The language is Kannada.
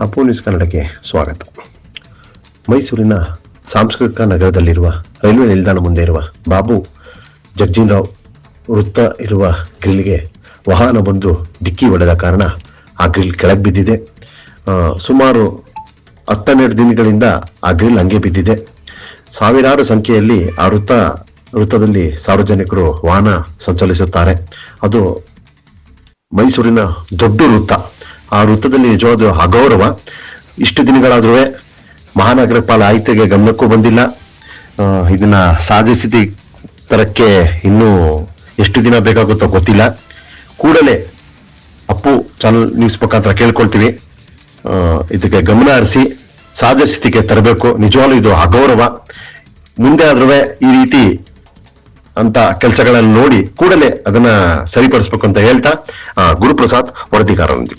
ನ್ಯೂಸ್ ಕನ್ನಡಕ್ಕೆ ಸ್ವಾಗತ. ಮೈಸೂರಿನ ಸಾಂಸ್ಕೃತಿಕ ನಗರದಲ್ಲಿರುವ ರೈಲ್ವೆ ನಿಲ್ದಾಣ ಮುಂದೆ ಇರುವ ಬಾಬು ಜಗ್ಜೀನ್ರಾವ್ ವೃತ್ತ ಇರುವ ಗ್ರಿಲ್ಗೆ ವಾಹನ ಬಂದು ಡಿಕ್ಕಿ ಹೊಡೆದ ಕಾರಣ ಆ ಗ್ರಿಲ್ ಕೆಳಗೆ ಬಿದ್ದಿದೆ. ಸುಮಾರು ಹತ್ತನ್ನೆರಡು ದಿನಗಳಿಂದ ಆ ಗ್ರಿಲ್ ಹಂಗೆ ಬಿದ್ದಿದೆ. ಸಾವಿರಾರು ಸಂಖ್ಯೆಯಲ್ಲಿ ಆ ವೃತ್ತ, ವೃತ್ತದಲ್ಲಿ ಸಾರ್ವಜನಿಕರು ವಾಹನ ಸಂಚಲಿಸುತ್ತಾರೆ. ಅದು ಮೈಸೂರಿನ ದೊಡ್ಡ ವೃತ್ತ. ಆ ವೃತ್ತದಲ್ಲಿ ನಿಜವಾದ ಅಗೌರವ. ಇಷ್ಟು ದಿನಗಳಾದ್ರೂ ಮಹಾನಗರ ಪಾಲ ಆಯ್ತೆಗೆ ಗಮನಕ್ಕೂ ಬಂದಿಲ್ಲ. ಇದನ್ನ ಸ್ಥಿತಿ ತರಕ್ಕೆ ಇನ್ನೂ ಎಷ್ಟು ದಿನ ಬೇಕಾಗುತ್ತೋ ಗೊತ್ತಿಲ್ಲ. ಕೂಡಲೇ ಅಪ್ಪು ಚಾನಲ್ ನ್ಯೂಸ್ ಮುಖಾಂತರ ಕೇಳ್ಕೊಳ್ತೀವಿ. ಇದಕ್ಕೆ ಗಮನ ಹರಿಸಿ ಸಹಜ ಸ್ಥಿತಿಗೆ ತರಬೇಕು. ನಿಜವಾಗ್ಲೂ ಇದು ಅಗೌರವ. ಮುಂದೆ ಆದ್ರೂ ಈ ರೀತಿ ಅಂತ ಕೆಲಸಗಳನ್ನು ನೋಡಿ ಕೂಡಲೇ ಅದನ್ನ ಸರಿಪಡಿಸ್ಬೇಕು ಅಂತ ಹೇಳ್ತಾ ಗುರುಪ್ರಸಾದ್ ವರದಿಗಾರರೊಂದಿಗೆ.